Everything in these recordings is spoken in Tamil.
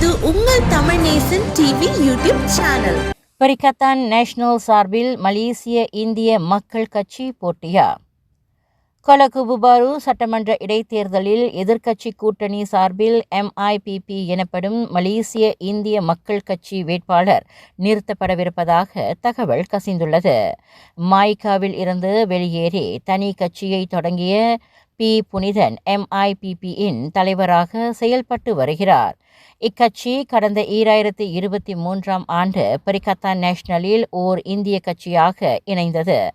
இது உங்கள் Tamil Nesan TV YouTube channel. பரிகத்தான் national சார்பில் மலேசிய இந்திய மக்கள் கட்சி போட்டியா? கொலகுபுபாரு சட்டமன்ற இடைத்தேர்தலில் எதிர்க்கட்சி கூட்டணி சார்பில் எம்ஐபிபி எனப்படும் மலேசிய இந்திய மக்கள் கட்சி வேட்பாளர் நிறுத்தப்படவிருப்பதாக தகவல் கசிந்துள்ளது. மாய்காவில் இருந்து வெளியேறி தனி கட்சியை தொடங்கிய பி. புனிதன் எம்ஐபிபியின் தலைவராக செயல்பட்டு வருகிறார். இக்கட்சி கடந்த ஈராயிரத்தி இருபத்தி மூன்றாம் ஆண்டு பெரிகத்தா நேஷனலில் ஓர் இந்திய கட்சியாக இணைந்தது.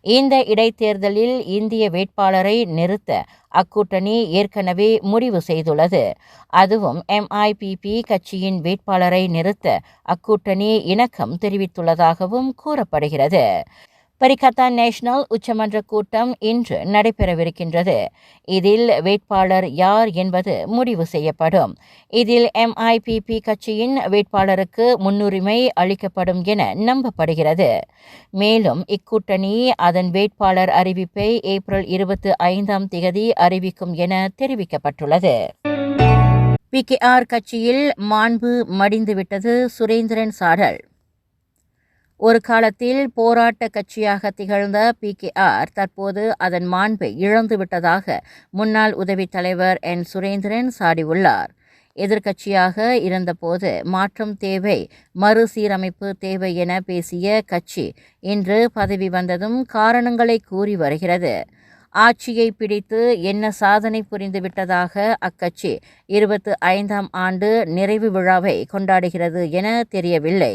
இந்த இடைத்தேர்தலில் இந்திய வேட்பாளரை நிறுத்த அக்கூட்டணி ஏற்கனவே முடிவு செய்துள்ளது. அதுவும் எம்ஐபிபி கட்சியின் வேட்பாளரை நிறுத்த அக்கூட்டணி இணக்கம் தெரிவித்துள்ளதாகவும் கூறப்படுகிறது. பரிகத்தா நேஷனல் உச்சமன்ற கூட்டம் இன்று நடைபெறவிருக்கின்றது. இதில் வேட்பாளர் யார் என்பது முடிவு செய்யப்படும். இதில் எம்ஐபிபி கட்சியின் வேட்பாளருக்கு முன்னுரிமை அளிக்கப்படும் என நம்பப்படுகிறது. மேலும் இக்கூட்டணி அதன் வேட்பாளர் அறிவிப்பை ஏப்ரல் இருபத்தி ஐந்தாம் தேதி அறிவிக்கும் என தெரிவிக்கப்பட்டுள்ளது. பிகேஆர் கட்சியில் மாண்பு மடிந்துவிட்டது சுரேந்திரன் சாடல் ஒரு காலத்தில் போராட்ட கட்சியாக திகழ்ந்த பிகேஆர் தற்போது அதன் மாண்பை இழந்துவிட்டதாக முன்னாள் உதவித் தலைவர் என் சுரேந்திரன் சாடியுள்ளார். எதிர்க்கட்சியாக இருந்தபோது மாற்றம் தேவை மறுசீரமைப்பு தேவை என பேசிய கட்சி இன்று பதவி வந்ததும் காரணங்களை கூறி வருகிறது. ஆட்சியை பிடித்து என்ன சாதனை புரிந்துவிட்டதாக அக்கட்சி இருபத்து ஐந்தாம் ஆண்டு நிறைவு விழாவை கொண்டாடுகிறது என தெரியவில்லை.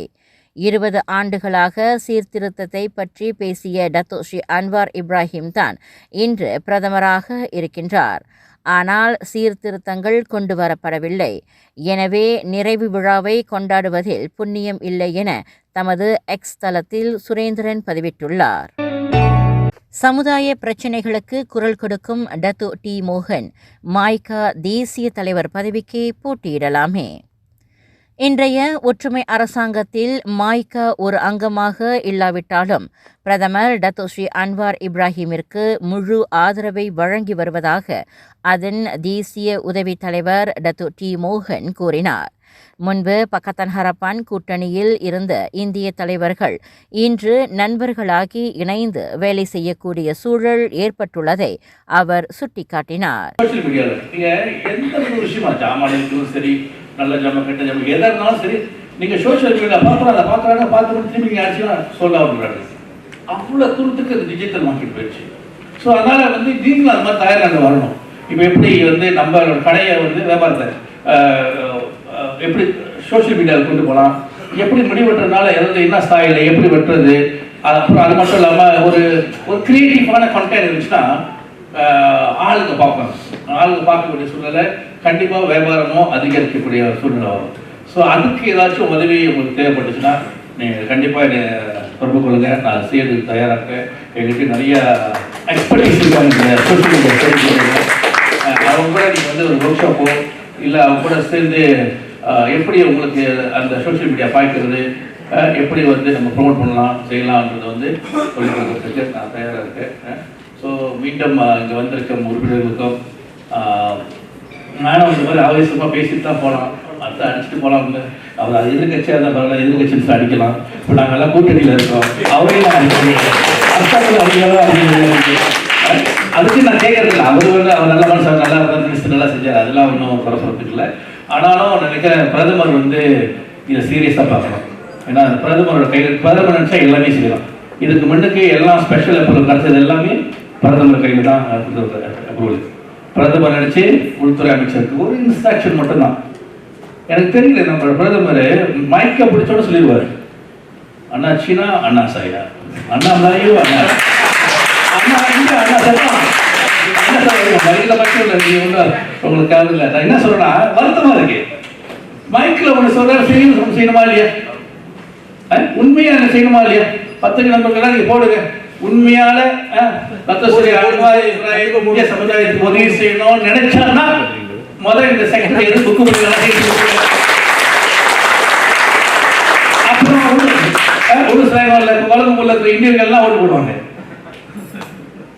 இருபது ஆண்டுகளாக சீர்திருத்தத்தை பற்றி பேசிய டத்தோஷி அன்வார் இப்ராஹிம் தான் இன்று பிரதமராக இருக்கின்றார். ஆனால் சீர்திருத்தங்கள் கொண்டு வரப்படவில்லை. எனவே நிறைவு விழாவை கொண்டாடுவதில் புண்ணியம் இல்லை என தமது எக்ஸ் தளத்தில் சுரேந்திரன் பதிவிட்டுள்ளார். சமுதாய பிரச்சினைகளுக்கு குரல் கொடுக்கும் டத்து டி மோகன் மாய்கா தேசிய தலைவர் பதவிக்கு போட்டியிடலாமே. இன்றைய ஒற்றுமை அரசாங்கத்தில் மாய்கா ஒரு அங்கமாக இல்லாவிட்டாலும் பிரதமர் டத்தோஸ்ரீ அன்வார் இப்ராஹிமிற்கு முழு ஆதரவை வழங்கி வருவதாக அதன் தேசிய உதவி தலைவர் டத்து டி மோகன் கூறினார். முன்பு பக்கத்தன் ஹரப்பான் கூட்டணியில் இருந்த இந்திய தலைவர்கள் இன்று நண்பர்களாகி இணைந்து வேலை செய்யக்கூடிய சூழல் ஏற்பட்டுள்ளதை அவர் சுட்டிக்காட்டினார். நல்ல ஜாமான் கெட்ட ஜாமான் எதாக இருந்தாலும் சரி நீங்கள் சோஷியல் மீடியாவில் அதை பார்க்குறாங்க பார்த்து திரும்பி நீங்கள் ஆச்சுன்னா சொல்ல விடுறாங்க அவ்வளோ தூரத்துக்கு அது டிஜிட்டல் மார்க்கெட் போயிடுச்சு. ஸோ அதனால் வந்து நீங்களும் அது மாதிரி தயாராக வரணும். இப்போ எப்படி வந்து நம்ம கடையை வந்து வியாபாரத்தை எப்படி சோஷியல் மீடியாவில் கொண்டு போகலாம்? எப்படி முடி வெட்டுறதுனால எதாவது என்ன ஸ்டாயில் எப்படி வெட்டுறது? அது அப்புறம் அது மட்டும் இல்லாமல் ஒரு ஒரு க்ரியேட்டிவான கண்டென்ட் இருந்துச்சுன்னா ஆளுங்க பார்ப்பாங்க. ஆளுங்க பார்க்கக்கூடிய சூழ்நிலை கண்டிப்பாக வியாபாரமும் அதிகரிக்கக்கூடிய சூழ்நிலை வரும். ஸோ அதுக்கு ஏதாச்சும் உதவி உங்களுக்கு தேவைப்பட்டுச்சுன்னா நீங்கள் கண்டிப்பாக என்னை தொடர்பு கொள்ளுங்க. நான் செய்யறதுக்கு தயாராக இருக்கேன் எங்களுக்கு நிறைய எக்ஸ்பர்டீஸ் இருக்காங்க. சோஷியல் மீடியா தெரிஞ்சுக்கோங்க அவங்க கூட நீங்கள் வந்து ஒரு ஒர்க் ஷாப்போ இல்லை அவங்க கூட சேர்ந்து எப்படி உங்களுக்கு அந்த சோஷியல் மீடியா பாய்க்கிறது எப்படி வந்து நம்ம ப்ரொமோட் பண்ணலாம் செய்யலாம்ன்றது வந்து சொல்லிக் கொடுக்கறதுக்கு நான் தயாராக இருக்கேன். ஸோ மீண்டும் இங்கே வந்திருக்க உறுப்பினர்கள் நானும் இந்த மாதிரி ஆவேசமாக பேசிட்டு தான் போகலாம் அடுத்து அடிச்சுட்டு போகலாம் அவர் அது எதிர்கட்சியாக இருந்தால் பரவாயில்ல எதிர்கட்சி அடிக்கலாம். இப்போ நாங்கள் எல்லாம் கூட்டணியில் இருக்கோம். அவரையும் நான் அரசாங்கம் அதிகாரம் அதுக்கு நான் கேட்கறதில்ல அவர் வந்து அவர் நல்ல மனுஷன் நல்லா இருந்தார் மினிஸ்டர் நல்லா செஞ்சார். அதெல்லாம் ஒன்றும் குறை சொல்றதுக்கு ஆனாலும் நினைக்கிறேன் பிரதமர் வந்து இதை சீரியஸாக பார்க்கணும். ஏன்னா அந்த பிரதமரோட கையில் பிரதமர் நினச்சா எல்லாமே செய்யலாம். இதுக்கு முன்னுக்கு எல்லாம் ஸ்பெஷல் அப்ரூவல் கிடச்சது எல்லாமே பிரதமர் கையில் தான் அப்ரூவல் பிரதமர் நினச்சி உள்துறை அமைச்சருக்கு ஒரு இன்ஸ்ட்ரக்ஷன் மட்டும்தான். எனக்கு தெரியல நம்ம பிரதமர் மைக்கை பிடிச்சோட சொல்லிடுவார். அண்ணாச்சினா அண்ணா சாயா அண்ணா மலையோ அண்ணா அண்ணா இங்க அண்ணா சத்தம் என்ன சொல்றீங்க மைக்ல மட்டும் இல்லை நீங்க ஒன்றும் உங்களுக்கு தேவை இல்லை. நான் என்ன சொல்கிறேன்னா வருத்தமா இருக்கு. மைக்கில் ஒன்று சொல்ற செய்யணும் செய்யணுமா இல்லையா? அஹ், செய்யணுமா இல்லையா? பத்துக்கு நம்பர்கள்லாம் நீங்கள் போடுங்க. உண்மையால இப்ராஹிம் இந்திய சமுதாயத்துக்கு உதவி செய்யணும்னு நினைச்சாங்கன்னா முதல்ல இந்த செகண்ட் எது புக்கு பண்ணி அப்புறம் ஒரு இப்போ வலது உள்ள இந்தியர்கள்லாம் ஓட்டு போடுவாங்க.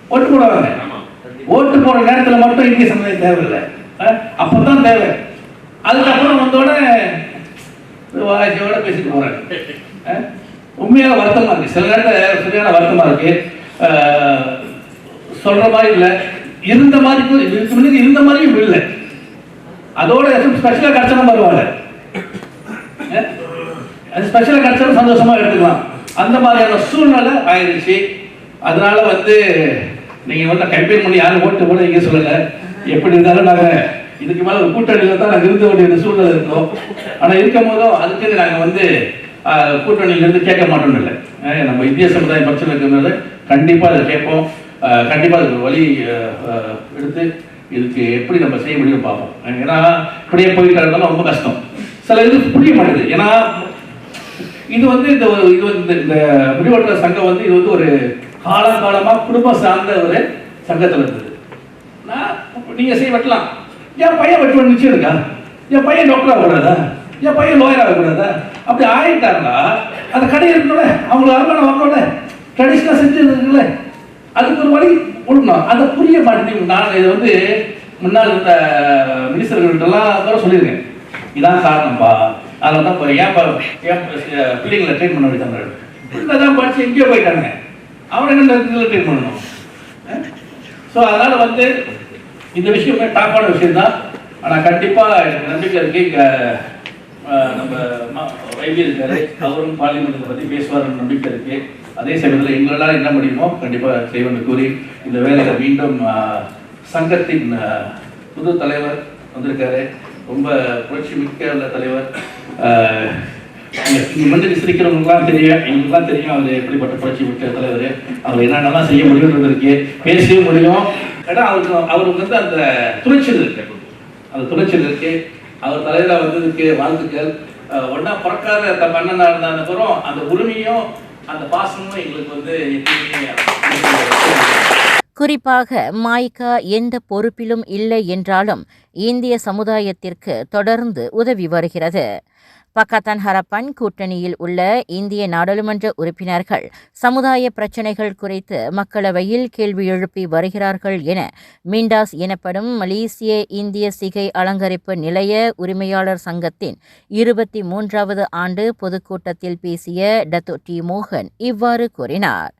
ஓட்டு போடுவாங்க. ஓட்டு போடுற நேரத்தில் மட்டும் இந்திய சமுதாயம் தேவையில்லை. அப்பதான் தேவை. அதுக்கப்புறம் வந்தோடனே வாய்ச்சியோட பேசிட்டு போறாங்க உண்மையான உண்மையாக வருத்தமா இருக்கு. சில நேரத்தில் சரியான வருத்தமா இருக்கு. சொல்கிற சொல்ற மாதிரி இல்லை. இருந்த மாதிரி இருந்த மாதிரியும் இல்லை. அதோட ஸ்பெஷலாக கிடைச்சாலும் பரவாயில்ல அது ஸ்பெஷலாக கிடைச்சாலும் சந்தோஷமா எடுத்துக்கலாம். அந்த மாதிரியான சூழ்நிலை ஆயிடுச்சு அதனால வந்து நீங்க வந்து கம்பெயின் பண்ணி யாரும் ஓட்டு போட இங்க சொல்லல. எப்படி இருந்தாலும் நாங்க இதுக்கு மேல ஒரு கூட்டணியில தான் நாங்க இருந்த வேண்டிய சூழ்நிலை இருக்கோம். ஆனா இருக்கும் போதும் அதுக்கு நாங்க வந்து ஆஹ், கூட்டணியில இருந்து கேட்க மாட்டோம் இல்லை. நம்ம இந்திய சமுதாயம் பிரச்சனை இருக்கிறது கண்டிப்பாக அதை கேட்போம். கண்டிப்பாக அதுக்கு வழி எடுத்து இதுக்கு எப்படி நம்ம செய்ய முடியும் பார்ப்போம். ஏன்னா இப்படியே போயிட்டு இருந்தாலும் ரொம்ப கஷ்டம். சில இது புரிய மாட்டேங்குது. ஏன்னா இது வந்து இந்த ஒரு- இது வந்து இந்த முடிவற்ற சங்கம் வந்து இது வந்து ஒரு காலங்காலமாக குடும்பம் சார்ந்த ஒரு சங்கத்தில் இருந்தது. நான் நீங்கள் செய்ய வெட்டலாம். என் பையன் வெட்டுவன் நிச்சயம் இருக்கா? என் பையன் டாக்டர் ஆகக்கூடாதா என் பையன் லோயர் ஆகக்கூடாதா அப்படி ஆயிட்டாங்களா அந்த கடை இருக்கணும்ல அவங்களுக்கு வருமானம் வரணும்ல ட்ரெடிஷ்னலாக செஞ்சு இருக்குல்ல அதுக்கு ஒரு வழி விடணும் அதை புரிய மாட்டேங்குது. நான் இதை வந்து முன்னாள் இருந்த மினிஸ்டர்கள்ட்டெல்லாம் கூட சொல்லியிருக்கேன். இதான் காரணம்ப்பா அதில் தான் இப்போ ஏன் ஏன் பிள்ளைங்களை ட்ரெயின் பண்ண வேண்டிய பிள்ளை தான் படிச்சு எங்கேயோ போயிட்டாங்க அவனை என்ன இதில் ட்ரெயின் பண்ணணும்? ஸோ அதனால் வந்து இந்த விஷயமே டாப்பான விஷயம் தான் ஆனால் கண்டிப்பாக எனக்கு நம்பிக்கை இருக்குது இங்கே நம்ம வைபி இருக்காரு அவரும் பார்லிமெண்ட்டை பற்றி பேசுவார் நம்பிக்கை இருக்கு. அதே சமயத்தில் எங்களால் என்ன முடியுமோ கண்டிப்பாக செய்வோம்னு கூறி இந்த வேலையில் மீண்டும் சங்கத்தின் புது தலைவர் வந்திருக்காரு. ரொம்ப புரட்சி மிக்க உள்ள தலைவர். ஆஹ், வந்து இங்க மந்திரி சிரிக்கிறவங்களுக்குலாம் தெரியும். எங்களுக்குலாம் தெரியும் அவர் எப்படிப்பட்ட புரட்சி மிக்க தலைவர். அவர் என்னென்னலாம் செய்ய முடியும்ன்றது இருக்கு பேசவே முடியும். ஏன்னா அவருக்கு அவருக்கு வந்து அந்த துணிச்சல் இருக்கு. அந்த துணிச்சல் இருக்கு. அவர் தலைவரா வந்ததுக்கு வாழ்த்துக்கள். அஹ் பிறக்காத தம் அண்ணனா இருந்தான பிறகும் அந்த உரிமையும் அந்த பாசமும் எங்களுக்கு வந்து குறிப்பாக மாய்கா எந்த பொறுப்பிலும் இல்லை என்றாலும் இந்திய சமுதாயத்திற்கு தொடர்ந்து உதவி வருகிறது. பக்கத்தான் ஹரப்பன் கூட்டணியில் உள்ள இந்திய நாடாளுமன்ற உறுப்பினர்கள் சமுதாய பிரச்சினைகள் குறித்து மக்களவையில் கேள்வி எழுப்பி வருகிறார்கள் என மிண்டாஸ் எனப்படும் மலேசிய இந்திய சிகை அலங்கரிப்பு நிலைய உரிமையாளர் சங்கத்தின் இருபத்தி மூன்றாவது ஆண்டு பொதுக்கூட்டத்தில் பேசிய டத்து டி மோகன் இவ்வாறு கூறினார்.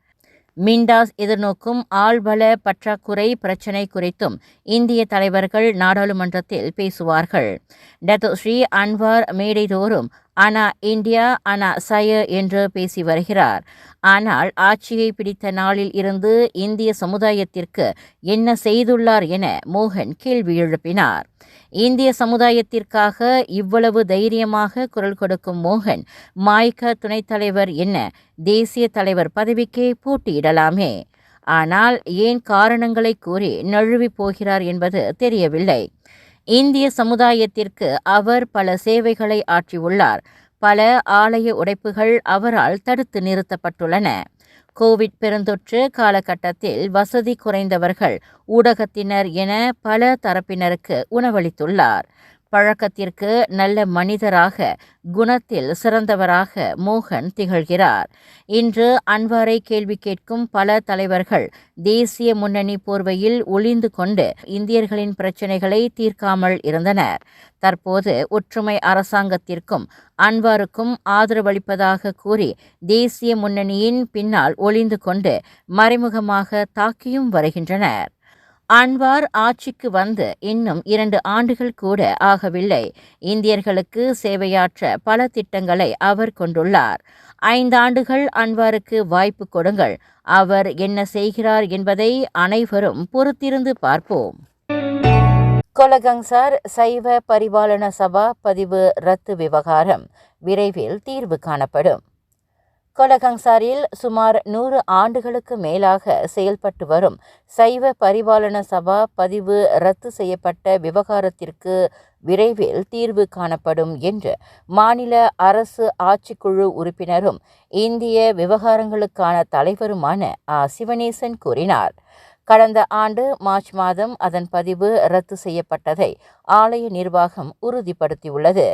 மிண்டாஸ் எதிர்நோக்கும் ஆள்பல பற்றாக்குறை பிரச்சினை குறித்தும் இந்திய தலைவர்கள் நாடாளுமன்றத்தில் பேசுவார்கள். டத்து ஸ்ரீ அன்வார் மேடைதோறும் அனா இந்தியா அனா சய என்று பேசி வருகிறார். ஆனால் ஆட்சியை பிடித்த நாளில் இருந்து இந்திய சமுதாயத்திற்கு என்ன செய்துள்ளார் என மோகன் கேள்வி எழுப்பினார். இந்திய சமுதாயத்திற்காக இவ்வளவு தைரியமாக குரல் கொடுக்கும் மோகன் மாய்க துணைத் தலைவர் என்ன தேசிய தலைவர் பதவிக்கே போட்டியிடலாமே. ஆனால் ஏன் காரணங்களை கூறி நழுவி போகிறார் என்பது தெரியவில்லை. இந்திய சமுதாயத்திற்கு அவர் பல சேவைகளை ஆற்றியுள்ளார். பல ஆலய உடைப்புகள் அவரால் தடுத்து நிறுத்தப்பட்டுள்ளன. கோவிட் பெருந்தொற்று காலகட்டத்தில் வசதி குறைந்தவர்கள் ஊடகத்தினர் என பல தரப்பினருக்கு உணவளித்துள்ளார். பழக்கத்திற்கு நல்ல மனிதராக குணத்தில் சிறந்தவராக மோகன் திகழ்கிறார். இன்று அன்வாரை கேள்வி கேட்கும் பல தலைவர்கள் தேசிய முன்னணி போர்வையில் ஒளிந்து கொண்டு இந்தியர்களின் பிரச்சினைகளை தீர்க்காமல் இருந்தனர். தற்போது ஒற்றுமை அரசாங்கத்திற்கும் அன்வாருக்கும் ஆதரவளிப்பதாக கூறி தேசிய முன்னணியின் பின்னால் ஒளிந்து கொண்டு மறைமுகமாக தாக்கியும் வருகின்றனர். அன்வார் ஆட்சிக்கு வந்து இன்னும் இரண்டு ஆண்டுகள் கூட ஆகவில்லை. இந்தியர்களுக்கு சேவையாற்ற பல திட்டங்களை அவர் கொண்டுள்ளார். ஐந்தாண்டுகள் அன்வாருக்கு வாய்ப்பு கொடுங்கள். அவர் என்ன செய்கிறார் என்பதை அனைவரும் பொறுத்திருந்து பார்ப்போம். கொலகங்சார் சைவ பரிபாலன சபா பதிவு ரத்து விவகாரம். விரைவில் தீர்வு காணப்படும். கொலகங்சாரில் சுமார் நூறு ஆண்டுகளுக்கு மேலாக செயல்பட்டு வரும் சைவ பரிபாலன சபா பதிவு ரத்து செய்யப்பட்ட விவகாரத்திற்கு விரைவில் தீர்வு காணப்படும் என்று மாநில அரசு ஆட்சிக்குழு உறுப்பினரும் இந்திய விவகாரங்களுக்கான தலைவருமான ஆ. சிவனேசன் கூறினார். கடந்த ஆண்டு மார்ச் மாதம் அதன் பதிவு ரத்து செய்யப்பட்டதை ஆலய நிர்வாகம் உறுதிப்படுத்தியுள்ளது.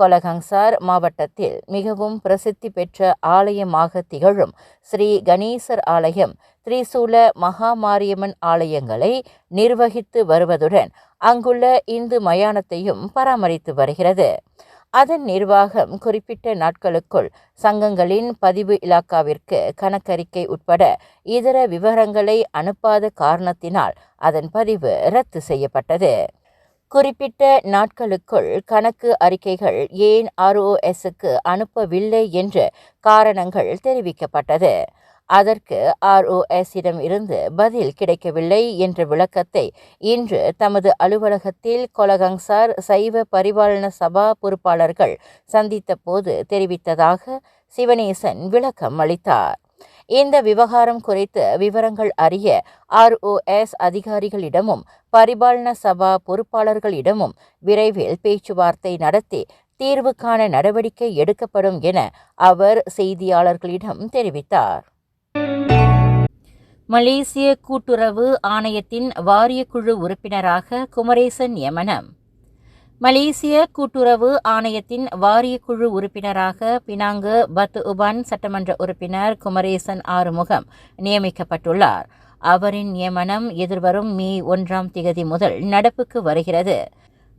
கொலகங்சார் மாவட்டத்தில் மிகவும் பிரசித்தி பெற்ற ஆலயமாக திகழும் ஸ்ரீ கணேசர் ஆலயம் திரிசூல மகாமாரியம்மன் ஆலயங்களை நிர்வகித்து வருவதுடன் அங்குள்ள இந்து மயானத்தையும் பராமரித்து வருகிறது. அதன் நிர்வாகம் குறிப்பிட்ட நாட்களுக்குள் சங்கங்களின் பதிவு இலாக்காவிற்கு கணக்கறிக்கை உட்பட இதர விவரங்களை அனுப்பாத காரணத்தினால் அதன் பதிவு ரத்து செய்யப்பட்டது. குறிப்பிட்ட நாட்களுக்குள் கணக்கு அறிக்கைகள் ஏன் ஆர்ஓஎஸ்க்கு அனுப்பவில்லை என்ற காரணங்கள் தெரிவிக்கப்பட்டது. அதற்கு ஆர்ஓஎஸ்ஸிடம் இருந்து பதில் கிடைக்கவில்லை என்ற விளக்கத்தை இன்று தமது அலுவலகத்தில் கொலகங்சார் சைவ பரிபாலன சபா பொறுப்பாளர்கள் சந்தித்த போது தெரிவித்ததாக சிவனேசன் விளக்கம் அளித்தார். இந்த விவகாரம் குறித்து விவரங்கள் அறிய ஆர்ஓஎஸ் அதிகாரிகளிடமும் பரிபாலன சபா பொறுப்பாளர்களிடமும் விரைவில் பேச்சுவார்த்தை நடத்தி தீர்வுக்கான நடவடிக்கை எடுக்கப்படும் என அவர் செய்தியாளர்களிடம் தெரிவித்தார். மலேசிய கூட்டுறவு ஆணையத்தின் வாரியக்குழு உறுப்பினராக குமரேசன் நியமனம் மலேசிய கூட்டுறவு ஆணையத்தின் வாரியக்குழு உறுப்பினராக பினாங்கு பத் உபான் சட்டமன்ற உறுப்பினர் குமரேசன் ஆறுமுகம் நியமிக்கப்பட்டுள்ளார். அவரின் நியமனம் எதிர்வரும் மே ஒன்றாம் திகதி முதல் நடப்புக்கு வருகிறது.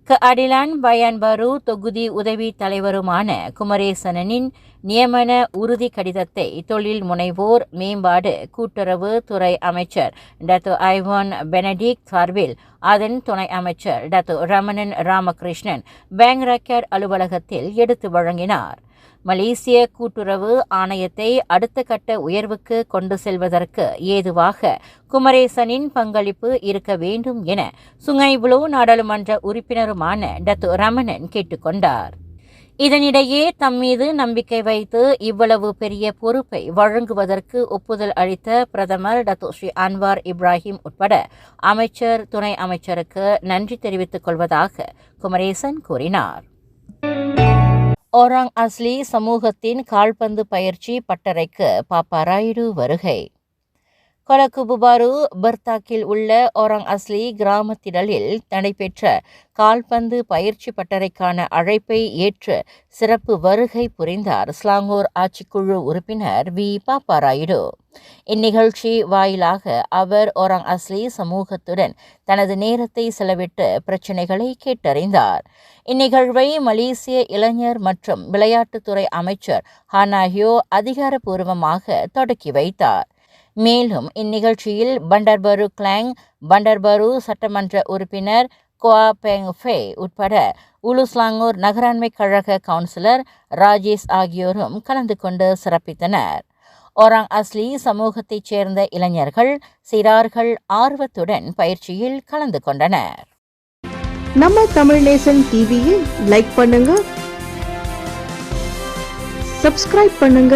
க அடிலான் பயான்பரு தொகுதி உதவி தலைவருமான குமரேசனனின் நியமன உறுதி கடிதத்தை தொழில் முனைவோர் மேம்பாடு கூட்டுறவு துறை அமைச்சர் டத்து ஐவான் பெனடிக் சார்பில் அதன் துணை அமைச்சர் Datuk Ramanan Ramakrishnan bank record அலுவலகத்தில் எடுத்து வழங்கினார். மலேசிய கூட்டுறவு ஆணையத்தை அடுத்த கட்ட உயர்வுக்கு கொண்டு செல்வதற்கு ஏதுவாக குமரேசனின் பங்களிப்பு இருக்க வேண்டும் என சுங்கைபுலோ நாடாளுமன்ற உறுப்பினருமான டத்து ரமணன் கேட்டுக்கொண்டார் இதனிடையே தம் மீது நம்பிக்கை வைத்து இவ்வளவு பெரிய பொறுப்பை வழங்குவதற்கு ஒப்புதல் அளித்த பிரதமர் டத்து ஸ்ரீ அன்வார் இப்ராஹிம் உட்பட அமைச்சர் துணை அமைச்சருக்கு நன்றி தெரிவித்துக் கொள்வதாக குமரேசன் கூறினார். ஓராங் அஸ்லி சமூகத்தின் கால்பந்து பயிற்சி பட்டறைக்கு பாப்பா ராயுடு வருகை. கொலகுபுபாரு பர்தாக்கில் உள்ள ஓராங் அஸ்லி கிராமத்திடலில் நடைபெற்ற கால்பந்து பயிற்சி பட்டறைக்கான அழைப்பை ஏற்று சிறப்பு வருகை புரிந்தார் ஸ்லாங்கூர் ஆட்சிக்குழு உறுப்பினர் வி. பாப்பாராயுடு. இந்நிகழ்ச்சி வாயிலாக அவர் ஓராங் அஸ்லி சமூகத்துடன் தனது நேரத்தை செலவிட்டு பிரச்சினைகளை கேட்டறிந்தார். இந்நிகழ்வை மலேசிய இளைஞர் மற்றும் விளையாட்டுத்துறை அமைச்சர் ஹானாஹியோ அதிகாரப்பூர்வமாக தொடக்கி வைத்தார். மேலும் இந்நிகழ்ச்சியில் பண்டர்பரு கிளாங் பண்டர்பரு சட்டமன்ற உறுப்பினர் குவா பெங் ஃபே உட்பட உலுஸ்லாங்கூர் நகராண்மை கழக கவுன்சிலர் ராஜேஷ் ஆகியோரும் கலந்து கொண்டு சிறப்பித்தனர். ஓராங் அஸ்லி சமூகத்தைச் சேர்ந்த இளைஞர்கள் சிறார்கள் ஆர்வத்துடன் பயிற்சியில் கலந்து கொண்டனர். நம்ம தமிழ் நேசன் டிவியை லைக் பண்ணுங்க சப்ஸ்கிரைப் பண்ணுங்க.